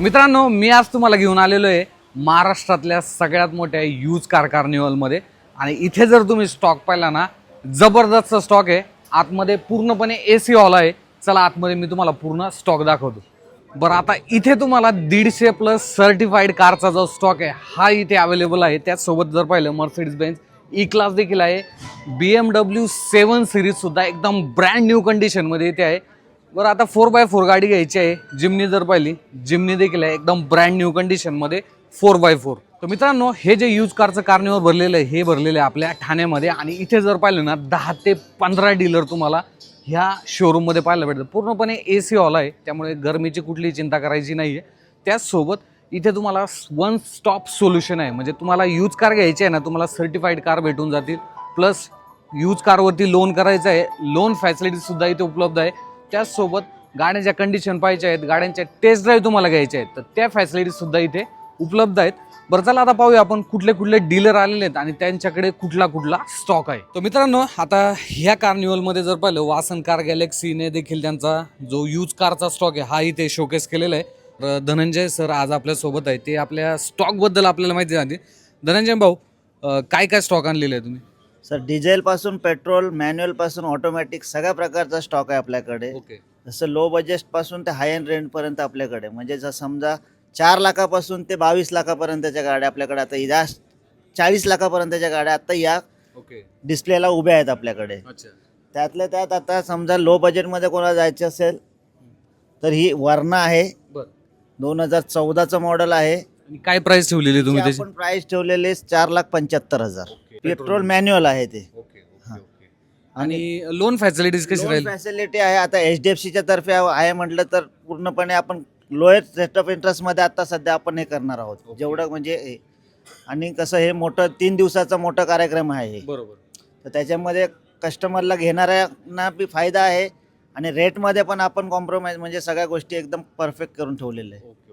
मित्रांनो मी आज तुम्हाला घेऊन आलेलो आहे महाराष्ट्रातल्या सगळ्यात मोठ्या यूज कार कार्निवलमध्ये आणि इथे जर तुम्ही स्टॉक पाहिला ना जबरदस्त स्टॉक आहे. आतमध्ये पूर्णपणे ए सी हॉल आहे. चला आतमध्ये मी तुम्हाला पूर्ण स्टॉक दाखवतो. बरं आता इथे तुम्हाला दीडशे प्लस सर्टिफाईड कारचा जो स्टॉक आहे हा इथे अवेलेबल आहे. त्याचसोबत जर पाहिलं मर्सिडीज बेन्स ई क्लास देखील आहे. बी एम डब्ल्यू सेवन सिरीजसुद्धा एकदम ब्रँड न्यू कंडिशनमध्ये इथे आहे. बरं आता फोर बाय फोर गाडी घ्यायची आहे. जिमनी जर पाहिली जिमनी देखील आहे एकदम ब्रँड न्यू कंडिशनमध्ये फोर बाय फोर तर मित्रांनो हे जे यूज कारचं कारनिवर भरलेलं आहे हे भरलेलं आहे आपल्या ठाण्यामध्ये. आणि इथे जर पाहिलं ना दहा ते पंधरा डीलर तुम्हाला ह्या शोरूममध्ये पाहायला भेटतं पूर्णपणे ए सी हॉल आहे त्यामुळे गरमीची कुठलीही चिंता करायची नाही आहे त्याचसोबत इथे तुम्हाला वन स्टॉप सोल्युशन आहे. म्हणजे तुम्हाला यूज कार घ्यायची आहे ना तुम्हाला सर्टिफाईड कार भेटून जातील. प्लस यूज कारवरती लोन करायचं आहे. लोन फॅसिलिटीसुद्धा इथे उपलब्ध आहे. त्याचसोबत गाड्यांच्या कंडिशन पाहिजे आहेत गाड्यांच्या टेस्ट ड्राईव्ह तुम्हाला घ्यायच्या आहेत तर त्या फॅसिलिटीजसुद्धा इथे उपलब्ध आहेत. बरं चला आता पाहूया आपण कुठले कुठले डीलर आलेले आहेत आणि त्यांच्याकडे कुठला कुठला स्टॉक आहे. तर मित्रांनो आता ह्या कार्निवलमध्ये जर पाहिलं वासन कार गॅलेक्सीने देखील त्यांचा जो यूज कारचा स्टॉक आहे हा इथे शोकेस केलेला आहे. तर धनंजय सर आज आपल्यासोबत आहे. ते आपल्या स्टॉकबद्दल आपल्याला माहिती झाली धनंजय भाऊ काय काय स्टॉक आणलेले आहे तुम्ही? सर डिझेलपासून पेट्रोल मॅन्युअलपासून ऑटोमॅटिक सगळ्या प्रकारचा स्टॉक आहे आपल्याकडे. ओके. जसं लो बजेटपासून ते हाय एंड रेंजपर्यंत आपल्याकडे. म्हणजे जर समजा चार लाखापासून ते बावीस लाखापर्यंतच्या गाड्या आपल्याकडे आता या चाळीस लाखापर्यंतच्या गाड्या आता या ओके. डिस्प्लेला उभ्या आहेत आपल्याकडे. अच्छा. त्यातल्या त्यात आता समजा लो बजेटमध्ये कोणाला जायचं असेल तर ही वर्ना आहे. बर. दोन हजार चौदाचं मॉडेल आहे. आणि काय प्राइस ठेवलेली तुम्ही त्याची? आपण प्राइस ठेवले चार लाख पंच्याहत्तर हजार. पेट्रोल मॅन्युअल आहे ते. ओके हा. आणि लोन फॅसिलिटीज कशी राहील? फॅसिलिटी आहे. आता एच डी एफ सीच्या तर्फे आहे म्हटलं तर पूर्णपणे आपण लोएस्ट रेट ऑफ इंटरेस्टमध्ये आता सध्या आपण हे करणार आहोत. जेवढं म्हणजे हे. आणि कसं हे मोठं तीन दिवसाचा मोठा कार्यक्रम आहे हे. बरोबर. तर त्याच्यामध्ये कस्टमरला घेणाऱ्यांना बी फायदा आहे. आणि रेटमध्ये पण आपण कॉम्प्रोमाइज म्हणजे सगळ्या गोष्टी एकदम परफेक्ट करून ठेवलेल्या आहे ओके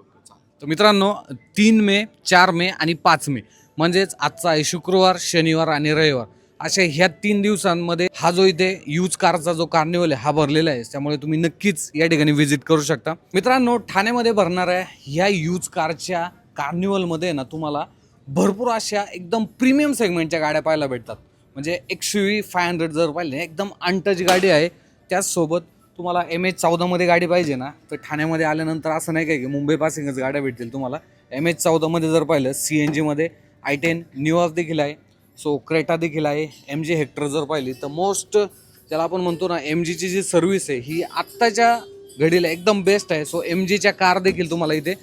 तर मित्रांनो तीन मे चार मे आणि पाच मे म्हणजेच आजचा आहे शुक्रवार शनिवार आणि रविवार. अशा ह्या तीन दिवसांमध्ये हा जो इथे यूज कारचा जो कार्निवल आहे हा भरलेला आहे. त्यामुळे तुम्ही नक्कीच या ठिकाणी व्हिजिट करू शकता. मित्रांनो ठाण्यामध्ये भरणाऱ्या ह्या यूज कारच्या कार्निवलमध्ये ना तुम्हाला भरपूर अशा एकदम प्रीमियम सेगमेंटच्या गाड्या पाहायला भेटतात. म्हणजे एकशे वी फाय हंड्रेड जर पाहिले एकदम अनटच गाडी आहे. त्याचसोबत तुम्हाला एम एच चौदामध्ये गाडी पाहिजे ना तर ठाण्यामध्ये आल्यानंतर असं नाही काय की मुंबई पासिंगच गाड्या भेटतील तुम्हाला. एम एच चौदामध्ये जर पाहिलं सी एन जीमध्ये आय टेन न्यू देखील आहे सो क्रेटा देखील आहे एम जी हेक्टर जर पाहिली तर मोस्ट ज्याला आपण म्हणतो ना एम जीची जी सर्व्हिस आहे ही आत्ताच्या घडीला एकदम बेस्ट आहे. सो एम जीच्या कार देखील तुम्हाला इथे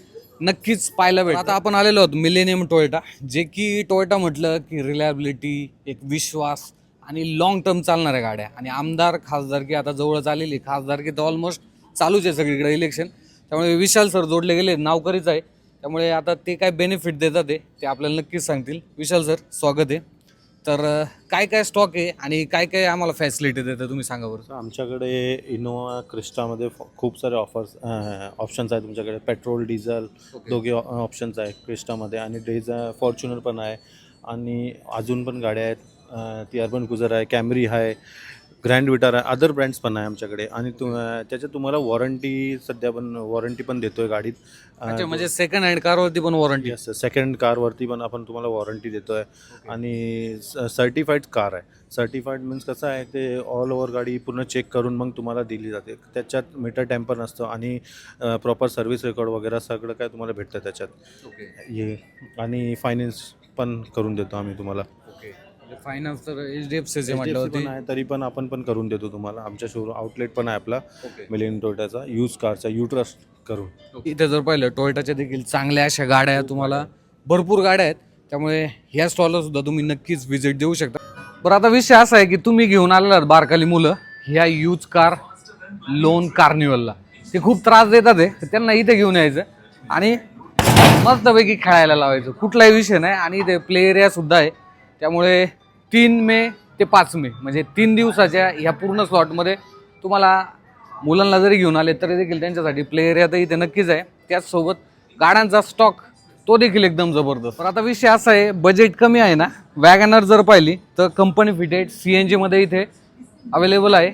नक्कीच पाहायला भेटतं आता आपण आलेलो आहोत मिलेनियम टोयोटा जे की टोयोटा म्हटलं की रिलायबिलिटी एक विश्वास आणि लाँग टर्म चालणाऱ्या गाड्या. आणि आमदार खासदारकी आता जवळच आलेली खासदारकी तर ऑलमोस्ट चालूच आहे सगळीकडे इलेक्शन त्यामुळे विशाल सर जोडले गेले नावकरीच आहे. त्यामुळे आता ते काय बेनिफिट देतात ते ते आपल्याला नक्कीच सांगतील. विशाल सर स्वागत आहे. तर काय काय स्टॉक आहे आणि काय काय आम्हाला फॅसिलिटी देतं तुम्ही सांगा बरं. आमच्याकडे इनोवा क्रिस्टामध्ये फ- खूप सारे ऑफर्स ऑप्शन्स आहेत तुमच्याकडे. पेट्रोल डिझेल दोघे ऑप्शन्स आहेत क्रिस्टामध्ये आणि डिझा फॉर्च्युनर पण आहे. आणि अजून पण गाड्या आहेत. ती अर्बन कुझर आहे कॅमरी आहे ग्रँड विटार आहे अदर ब्रँड्स पण आहे आमच्याकडे. आणि तु त्याच्यात तुम्हाला वॉरंटी सध्या पण वॉरंटी पण देतोय गाडीत. अच्छा म्हणजे सेकंड हँड कारवरती पण वॉरंटी येस सेकंड कारवरती पण आपण तुम्हाला वॉरंटी देतोय. आणि सर्टिफाईड कार आहे. सर्टिफाईड मीन्स कसं आहे ते ऑल ओव्हर गाडी पूर्ण चेक करून मग तुम्हाला दिली जाते. त्याच्यात मीटर टॅम्पर नसतं आणि प्रॉपर सर्व्हिस रेकॉर्ड वगैरे सगळं काय तुम्हाला भेटतं त्याच्यात. ओके आणि फायनान्स पण करून देतो आम्ही तुम्हाला. फायनान्स तर एच डी एफ सीचे HDFC म्हटलं आहे तरी पण आपण पण करून देतो तुम्हाला. आमच्या शोरूम आउटलेट पण आहे आपला ओके मिलियन टोयोटाचा यूज कारचा युट्रस्ट करून. इथे जर पाहिलं टोयोटाच्या देखील चांगल्या अशा गाड्या तुम्हाला. भरपूर गाड्या आहेत. त्यामुळे ह्या स्टॉलला सुद्धा तुम्ही नक्कीच व्हिजिट देऊ शकता. बरं आता विषय असा आहे की तुम्ही घेऊन आलेला आहात बारकाली मुलं ह्या यूज कार लोन कार्निवलला ते खूप त्रास देतात आहे तर त्यांना इथे घेऊन यायचं. आणि मस्तपैकी खेळायला लावायचं. कुठलाही विषय नाही. आणि इथे प्ले एरिया सुद्धा आहे. त्यामुळे तीन मे ते पाच मे म्हणजे तीन दिवसाच्या ह्या पूर्ण स्लॉटमध्ये तुम्हाला मुलांना जरी घेऊन आले तरी देखील त्यांच्यासाठी प्ले एरिया तर इथे नक्कीच आहे. त्याचसोबत गाड्यांचा स्टॉक तो देखील एकदम जबरदस्त. तर आता विषय असा आहे बजेट कमी आहे ना वॅगनर जर पाहिली तर कंपनी फिटेड सी एन जीमध्ये इथे अवेलेबल आहे.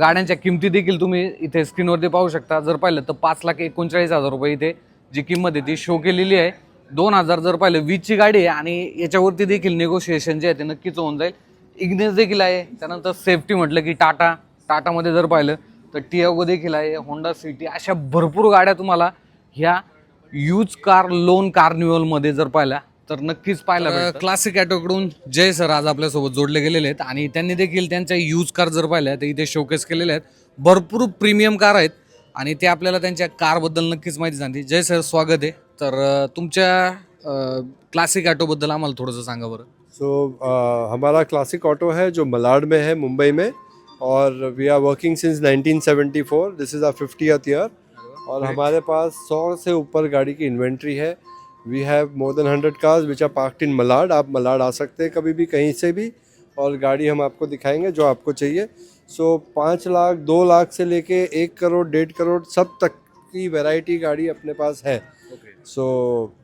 गाड्यांच्या किमती देखील तुम्ही इथे स्क्रीनवरती पाहू शकता. जर पाहिलं तर पाच लाख एकोणचाळीस हजार रुपये इथे जी किंमत आहे ती शो केलेली आहे. दोन हजार जर पाहिलं वीसची गाडी आहे आणि याच्यावरती देखील निगोशिएशन जे आहे ते नक्कीच होऊन जाईल. इग्नेस देखील आहे. त्यानंतर सेफ्टी म्हटलं की टाटा टाटामध्ये जर पाहिलं तर टियागो देखील आहे होंडा सिटी अशा भरपूर गाड्या तुम्हाला ह्या यूज कार लोन कार्निवलमध्ये जर पाहिल्या तर नक्कीच पाहायला क्लासिक ॲटोकडून जय सर आज आपल्यासोबत जोडले गेलेले आहेत आणि त्यांनी देखील त्यांच्या यूज कार जर पाहिल्या तर इथे शोकेस केलेले आहेत. भरपूर प्रीमियम कार आहेत आणि ते आपल्याला त्यांच्या कारबद्दल नक्कीच माहिती सांगते जय सर स्वागत आहे. तर तुमच्या क्लासिक ॲटोबद्दल आम्हाला थोडंसं सांगा बरं. सो uh, हमारा क्लासिक ऑटो है जो मलाड में है मुंबई में और we are working since 1974 this is our fiftieth year और हमारे पास 100 से ऊपर गाड़ी की इन्वेंट्री है. We have more than hundred cars which are parked in Malad. आप मलाड आ सकते हैं कभी भी कहीं से भी और गाड़ी हम आपको दिखाएँगे जो आपको चाहिए. सो पाँच लाख दो लाख से लेके एक करोड़ डेढ़ करोड़ सब तक की वैरायटी गाड़ी अपने पास है. So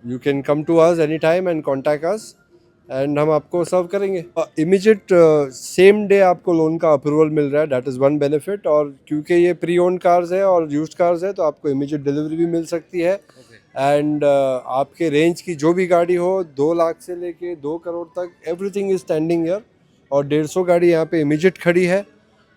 you can come to us any time and contact us and हम आपको सर्व करेंगे। इमीजिएट सेम डे आपको लोन का अप्रूवल मिल रहा है दैट इज़ वन बेनिफिट और क्योंकि ये प्री ओन कार्स है और यूज़ कार्स है तो आपको इमीजिएट डिलीवरी भी मिल सकती है। And okay. uh, आपके रेंज की जो भी गाड़ी हो दो लाख से लेके दो करोड़ तक एवरीथिंग इज़ स्टैंडिंग ईयर और डेढ़ सौ गाड़ी यहाँ पे इमीजिएट खड़ी है।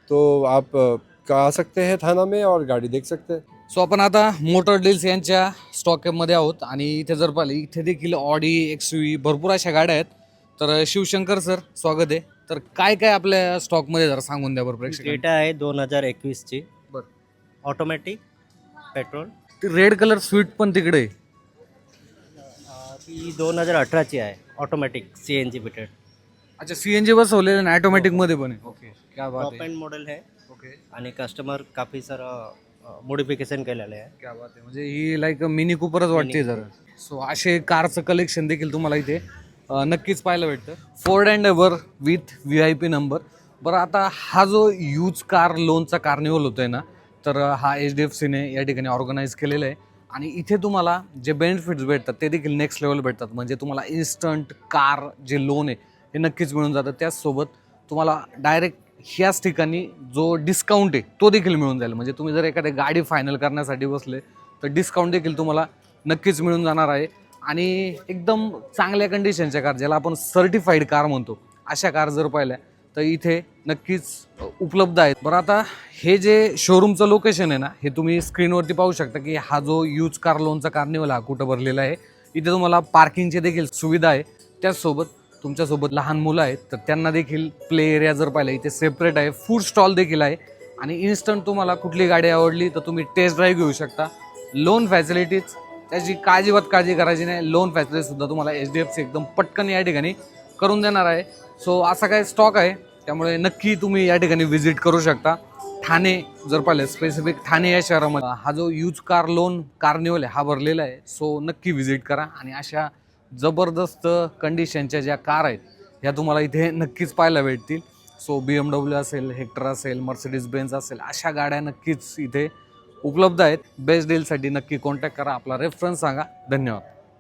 तो आप uh, आ सकते हैं थाना में और गाड़ी देख सकते हैं। सो आपण आता मोटर डील्स यांच्या स्टॉकमध्ये आहोत. आणि इथे जर पाहिलं इथे देखील ऑडी एक्स भरपूर अशा गाड्या आहेत. तर शिवशंकर सर स्वागत आहे. तर काय काय आपल्या स्टॉकमध्ये जरा सांगून द्या बरं प्रेक्षकांना. डेटा आहे दोन हजार एकवीसची बरं. ऑटोमॅटिक पेट्रोल ती रेड कलर स्वीट पण तिकडे आहे. ती दोन हजार अठराची आहे. Automatic C N G fitted अच्छा सीएनजी बसवलेलं आणि ऑटोमॅटिकमध्ये पण आहे. ओके क्या बात टॉप आहे. एंड मॉडेल आहे ओके आणि कस्टमर काफी सारं मॉडिफिकेशन केलेलं आहे. क्या बात आहे. म्हणजे ही लाईक मिनी कुपरच वाटते जरा. सो असे कारचं कलेक्शन देखील तुम्हाला इथे अं, नक्कीच पाहायला भेटतं. Ford and ever with V I P number बरं आता हा जो यूज कार लोनचा कार्निवल होतोय ना तर हा एच डी एफ सीने या ठिकाणी ऑर्गनाईज केलेला आहे. आणि इथे तुम्हाला जे बेनिफिट्स भेटतात ते देखील नेक्स्ट लेवल भेटतात. म्हणजे तुम्हाला इन्स्टंट कार जे लोन आहे हे नक्कीच मिळून जातं. त्याचसोबत तुम्हाला डायरेक्ट ह्याच ठिकाणी जो डिस्काउंट आहे तो देखील मिळून जाईल. म्हणजे तुम्ही जर एखादी गाडी फायनल करण्यासाठी बसले तर डिस्काउंट देखील तुम्हाला नक्कीच मिळून जाणार आहे. आणि एकदम चांगल्या कंडिशनच्या कार ज्याला आपण सर्टिफाईड कार म्हणतो अशा कार जर पाहिल्या तर इथे नक्कीच उपलब्ध आहेत. बरं आता हे जे शोरूमचं लोकेशन आहे ना हे तुम्ही स्क्रीनवरती पाहू शकता की हा जो यूज कार लोनचा कार्निवल हा कुठं भरलेला आहे. इथे तुम्हाला पार्किंगची देखील सुविधा आहे. त्याचसोबत तुमच्यासोबत लहान मुलं आहेत तर त्यांना देखील प्ले एरिया जर पाहिलं इथे सेपरेट आहे. फूड स्टॉल देखील आहे. आणि इन्स्टंट तुम्हाला कुठली गाडी आवडली तर तुम्ही टेस्ट ड्राईव्ह घेऊ शकता. लोन फॅसिलिटीज त्याची काळजीबात काळजी करायची नाही. लोन फॅसिलिटीसुद्धा तुम्हाला एच डी एफ सी एकदम पटकन या ठिकाणी करून देणार आहे. सो असा काय स्टॉक आहे. त्यामुळे नक्की तुम्ही या ठिकाणी व्हिजिट करू शकता. ठाणे जर पाहिलं स्पेसिफिक ठाणे या शहरामध्ये हा जो यूज कार लोन कार्निवल आहे हा भरलेला आहे. सो नक्की व्हिजिट करा. आणि अशा जबरदस्त कंडिशनच्या ज्या कार आहेत ह्या तुम्हाला इथे नक्कीच पाहायला भेटतील. सो बी एम डब्ल्यू असेल हेक्टर असेल मर्सिडीज बेन्स असेल अशा गाड्या नक्कीच इथे उपलब्ध आहेत. बेस्ट डीलसाठी नक्की कॉन्टॅक्ट करा आपला रेफरन्स सांगा. धन्यवाद.